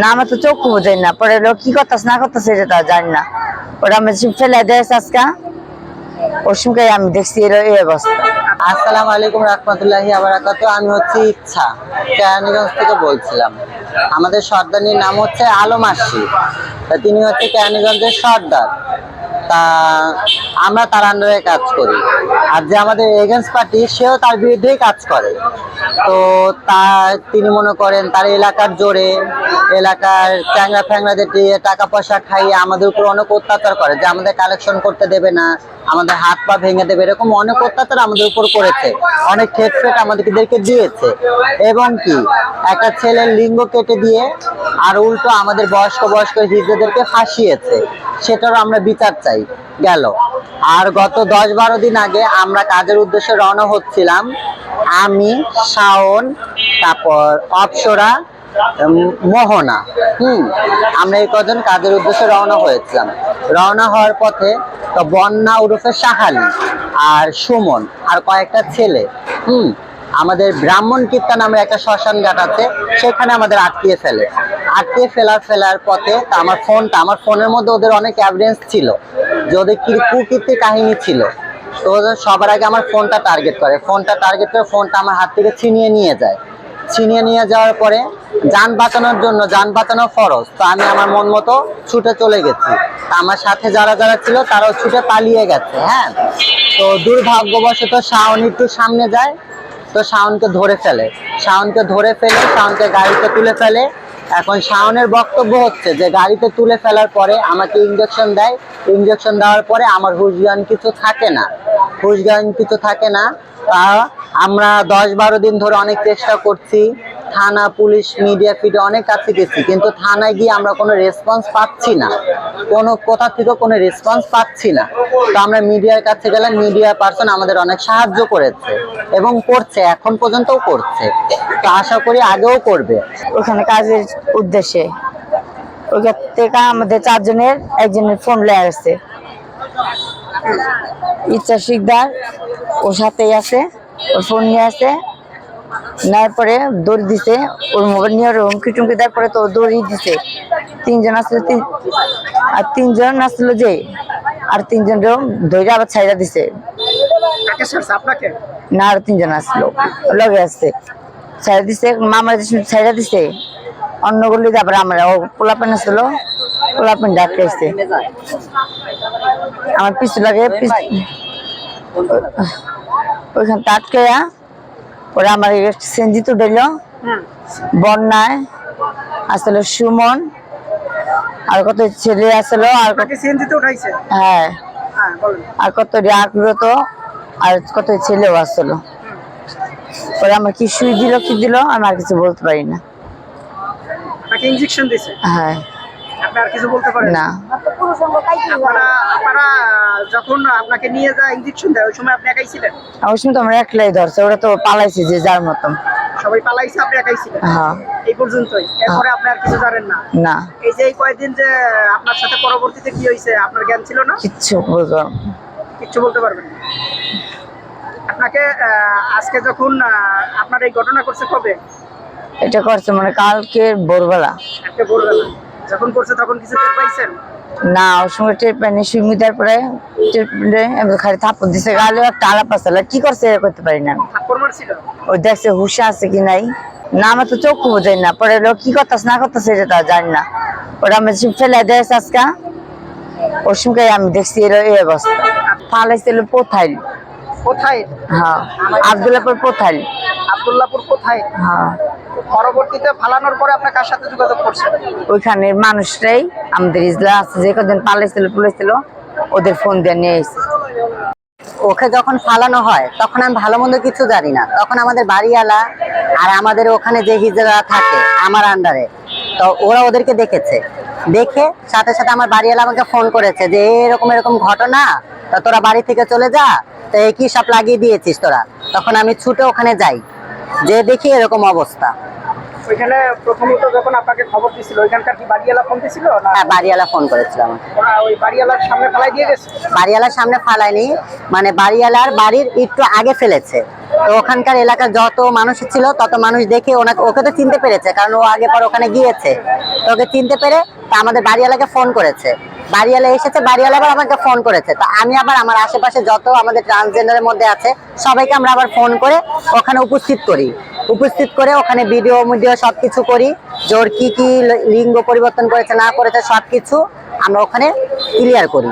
না, আমার তো চোখ বোঝাই না। পরে লোক কি করতেছে, না করতেছে, এটা তো জানি না। ওটা আমি ফেলে দিয়েছে আজকে, ওর সঙ্গে আমি দেখছি এর এই অবস্থা। আসসালামু আলাইকুম রহমতুল্লাহি আবরাকাত আমি হচ্ছে ইচ্ছা, কেরানীগঞ্জ থেকে বলছিলাম। আমাদের সর্দারনির নাম হচ্ছে আলম আশি তিনি হচ্ছে কেরানীগঞ্জের সর্দার। তা আমরা তার আন্ডারে কাজ করি। আর যে আমাদের এগেন্স পার্টি সেও তার বিরুদ্ধেই কাজ করে। তো তার তিনি মনে করেন, তার এলাকার জোরে, এলাকার চ্যাংরা ফ্যাংরাদের দিয়ে টাকা পয়সা খাইয়ে আমাদের উপর অনেক অত্যাচার করে। যে আমাদের কালেকশন করতে দেবে না, আমাদের হাত পা ভেঙে দেবে, এরকম অনেক অত্যাচার আমাদের উপর করেছে। অনেক ঠেট ফেট আমাদেরকে দিয়েছে। এবং কি, একটা ছেলের লিঙ্গ কেটে দিয়ে আর উল্টো আমাদের বয়স্ক বয়স্ক হিজড়েদেরকে ফাঁসিয়েছে। সেটারও আমরা বিচার চাই। গেল। আর গত দশ বারো দিন আগে আমরা কাজের উদ্দেশ্যে রওনা হচ্ছিলাম। আমি, শাওন, তারপর অপসরা মোহনা। হুম, আমরা এই কজন কাজের উদ্দেশ্যে রওনা হয়েছিলাম। রওনা হওয়ার পথে তো বন্যা উরুফে সাহালি আর সুমন আর কয়েকটা ছেলে। হুম, আমাদের ব্রাহ্মণ কীর্তন নামের একটা শ্মশান ঘাট আছে, সেখানে আমাদের আটকিয়ে ফেলে। আটকিয়ে ফেলার ফেলার পথে আমার ফোনটা আমার ফোনের মধ্যে ওদের অনেক এভিডেন্স ছিল। যে ওদের কি কুকীর্তি কাহিনী ছিল, তো সবার আগে আমার ফোনটা টার্গেট করে। ফোনটা টার্গেট করে ফোনটা আমার হাত থেকে ছিনিয়ে নিয়ে যায়। ছিনিয়ে নিয়ে যাওয়ার পরে যান বাঁচানোর জন্য, যান বাঁচানো ফরজ। তো আমি আমার মন মতো ছুটে চলে গেছি। আমার সাথে যারা যারা ছিল, তারাও ছুটে পালিয়ে গেছে হ্যাঁ? তো দুর্ভাগ্যবশত শাওন একটু সামনে যায়, তো শাওনকে ধরে ফেলে। শাওনকে ধরে ফেলে, শাওনকে গাড়িতে তুলে ফেলে এখন শাওনের বক্তব্য হচ্ছে যে গাড়িতে তুলে ফেলার পরে আমাকে ইঞ্জেকশন দেয়। ইঞ্জেকশন দেওয়ার পরে আমার হুশজ্ঞান কিছু থাকে না। হুশজ্ঞান কিছু থাকে না। আমরা দশ বারো দিন ধরে অনেক চেষ্টা করছি। থানা, পুলিশ মিডিয়া ফিডে অনেক কাছে গেছি কিন্তু থানায় গিয়ে আমরা কোনো রেসপন্স পাচ্ছি না। কোনো কোথা থেকে কোনো রেসপন্স পাচ্ছি না। তো আমরা মিডিয়ার কাছে গেলে মিডিয়া পার্সন আমাদের অনেক সাহায্য করেছে এবং করছে, এখন পর্যন্তও করছে। তো আশা করি আগেও করবে। ওখানে কাজের উদ্দেশ্যে। ওইখান থেকে আমাদের চারজনের, একজনের ফোন লেগে গেছে ইচ্ছা শিকদার, ওর সাথেই আছে, ওর ফোন নিয়ে আছে। নেওয়ার পরে দৌড় দিছে ওর মোবাইল নিয়ে হুমকি টুমকি দেওয়ার পরে তো দৌড়ি দিছে। তিনজন আসলো আর তিনজন আসলো যে আর তিনজন ধৈর্য আবার ছাইরা দিছে। না আর তিনজন আসলো লগে আসছে। ছাইরা দিছে মামার ছাইরা দিছে অন্য গুলি তারপরে আমরা ও পোলাপেন আসছিল পোলাপেন ডাকতেছে আমার পিছু লাগে ওইখান আটকে ওরা আমার সেঞ্জিত উঠল বন্যায় আসলে সুমন আর কত ছেলে আসলো আর হ্যাঁ। হ্যাঁ আর কত আগ্রত আর কত ছেলেও আসলো। ওরা আমার কি সুই দিল কি দিল আমি আর কিছু বলতে পারি না। হ্যাঁ। আপনি আর কিছু বলতে পারেন? না। আপনারা আপনারা যখন আপনাকে নিয়ে যা ইনজেকশন দেয় ওই সময় আপনি একাই ছিলেন? ওই সময় তো আমরা একলাই ধরছে ওরা তো পালাইছে যে যার মতন। সবাই পালাইছে আপনি একাই ছিলেন? হ্যাঁ। এই পর্যন্তই। এরপরে আপনি আর কিছু জানেন না? না। এই যে এই কয়েকদিন যে আপনার সাথে পরবর্তীতে কি হয়েছে আপনার জ্ঞান ছিল না? কিচ্ছু কিচ্ছু বলতে পারবেন না। আপনাকে আজকে যখন আপনার এই ঘটনা করছে কবে? এটা করছে মানে কালকে ভোরবেলা। একটা ভোরবেলা। যখন করছে তখন কিছু টের পাইছেন? না ওর টের পাইনি সুইমি টের খালি থাপ্পড় দিছে গালে একটা আলাপ আসলে কি করছে করতে পারি না। ও দেখছে হুশে আছে কি নাই। না আমার তো চোখ বোঝাই না পরে লোক কি করতেছে না করতেছে এটা তো জানি না। ওরা আমি ফেলে দিয়েছে আজকে। ওর আমি দেখছি এর এই অবস্থা। ফালাইছিল পোথাইল। কোথায় হ্যাঁ আবদুল্লাপুর কোথায় হ্যাঁ। পরবর্তীতে ফালানোর পরে আপনার সাথে যোগাযোগ করছেন? ওইখানে মানুষরাই, আমাদের ইজলা আছে, যে কদিন পালাইছিল, পুলাইছিল, ওদের ফোন দিয়ে নিয়ে এসে ওকে যখন ফালানো হয়, তখন আমি ভালো মন্দ কিছু জানি না। তখন আমাদের বাড়িওয়ালা আর আমাদের ওখানে যে হিজড়া থাকে, আমার আন্ডারে, তো ওরা ওদেরকে দেখেছে। দেখে সাথে সাথে আমার বাড়িওয়ালা আমাকে ফোন করেছে যে, এরকম এরকম ঘটনা, তা তোরা বাড়ি থেকে চলে যা, তো একই সব লাগিয়ে দিয়েছিস তোরা। তখন আমি ছুটে ওখানে যাই, যে দেখি এরকম অবস্থা। ওইখানে প্রথমত যখন আপনাকে খবর দিছিল ওইখানকার কি বাড়িওয়ালা ফোন দিছিল না? হ্যাঁ বাড়িওয়ালা ফোন করেছিল আমাকে। ওরা ওই বাড়িওয়ালার সামনে ফেলাই দিয়ে গেছে? বাড়িওয়ালার সামনে ফালায়নি মানে বাড়িওয়ালার বাড়ির একটু আগে ফেলেছে। তো ওখানকার এলাকার যত মানুষ ছিল তত মানুষ দেখে ওনাকে ওকে তো চিনতে পেরেছে কারণ ও আগে পর ওখানে গিয়েছে। তো ওকে চিনতে পেরে তা আমাদের বাড়িওয়ালাকে ফোন করেছে। বাড়িওয়ালা এসেছে বাড়িওয়ালা আবার আমাকে ফোন করেছে। তো আমি আবার আমার আশেপাশে যত আমাদের ট্রান্সজেন্ডারের মধ্যে আছে সবাইকে আমরা আবার ফোন করে ওখানে উপস্থিত করি। উপস্থিত করে ওখানে ভিডিও মিডিও সব কিছু করি। যে ওর কী কি লিঙ্গ পরিবর্তন করেছে, না করেছে সব কিছু আমরা ওখানে ক্লিয়ার করি।